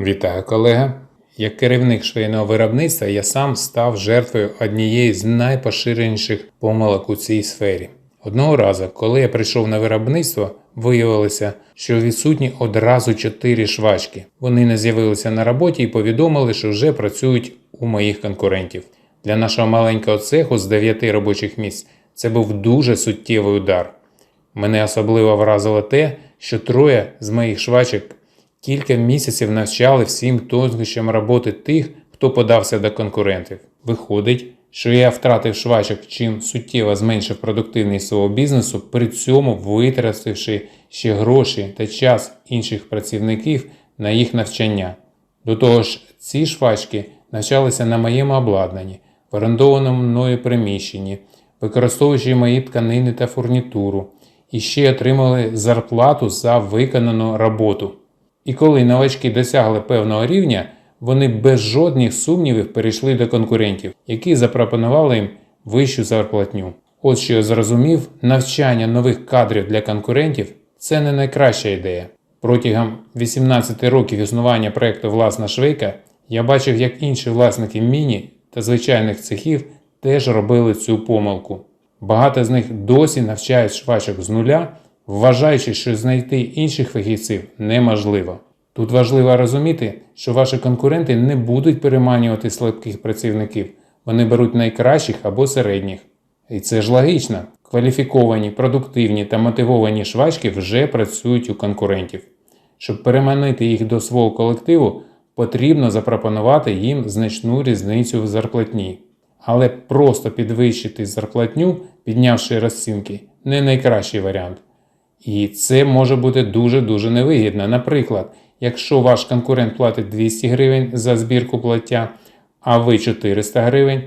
Вітаю, колега. Як керівник швейного виробництва я сам став жертвою однієї з найпоширеніших помилок у цій сфері. Одного разу, коли я прийшов на виробництво, виявилося, що відсутні одразу чотири швачки. Вони не з'явилися на роботі і повідомили, що вже працюють у моїх конкурентів. Для нашого маленького цеху з 9 робочих місць це був дуже суттєвий удар. Мене особливо вразило те, що троє з моїх швачок кілька місяців навчали всім тонкощам роботи тих, хто подався до конкурентів. Виходить, що я втратив швачок, чим суттєво зменшив продуктивність свого бізнесу, при цьому витративши ще гроші та час інших працівників на їх навчання. До того ж, ці швачки навчалися на моєму обладнанні, в орендованому мною приміщенні, використовуючи мої тканини та фурнітуру, і ще отримали зарплату за виконану роботу. І коли новачки досягли певного рівня, вони без жодних сумнівів перейшли до конкурентів, які запропонували їм вищу зарплатню. От що я зрозумів, навчання нових кадрів для конкурентів це не найкраща ідея. Протягом 18 років існування проєкту Власна швейка я бачив, як інші власники міні та звичайних цехів теж робили цю помилку. Багато з них досі навчають швачок з нуля, вважаючи, що знайти інших фахівців неможливо. Тут важливо розуміти, що ваші конкуренти не будуть переманювати слабких працівників, вони беруть найкращих або середніх. І це ж логічно. Кваліфіковані, продуктивні та мотивовані швачки вже працюють у конкурентів. Щоб переманити їх до свого колективу, потрібно запропонувати їм значну різницю в зарплатні. Але просто підвищити зарплатню, піднявши розцінки, не найкращий варіант. І це може бути дуже-дуже невигідно. Наприклад, якщо ваш конкурент платить 200 гривень за збірку плаття, а ви 400 гривень,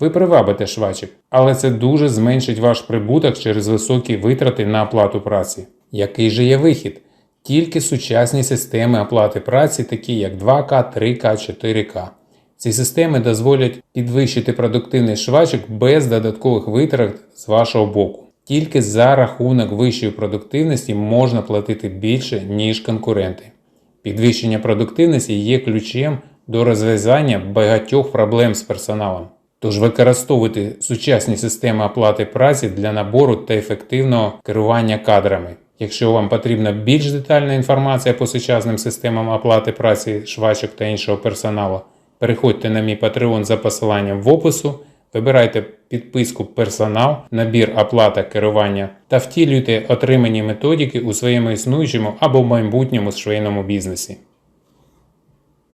ви привабите швачок, але це дуже зменшить ваш прибуток через високі витрати на оплату праці. Який же є вихід? Тільки сучасні системи оплати праці, такі як 2К, 3К, 4К. Ці системи дозволять підвищити продуктивність швачок без додаткових витрат з вашого боку. Тільки за рахунок вищої продуктивності можна платити більше, ніж конкуренти. Підвищення продуктивності є ключем до розв'язання багатьох проблем з персоналом. Тож використовуйте сучасні системи оплати праці для набору та ефективного керування кадрами. Якщо вам потрібна більш детальна інформація по сучасним системам оплати праці швачок та іншого персоналу, переходьте на мій Patreon за посиланням в опису, вибирайте підписку Персонал, набір оплата керування та втілюйте отримані методики у своєму існуючому або майбутньому швейному бізнесі.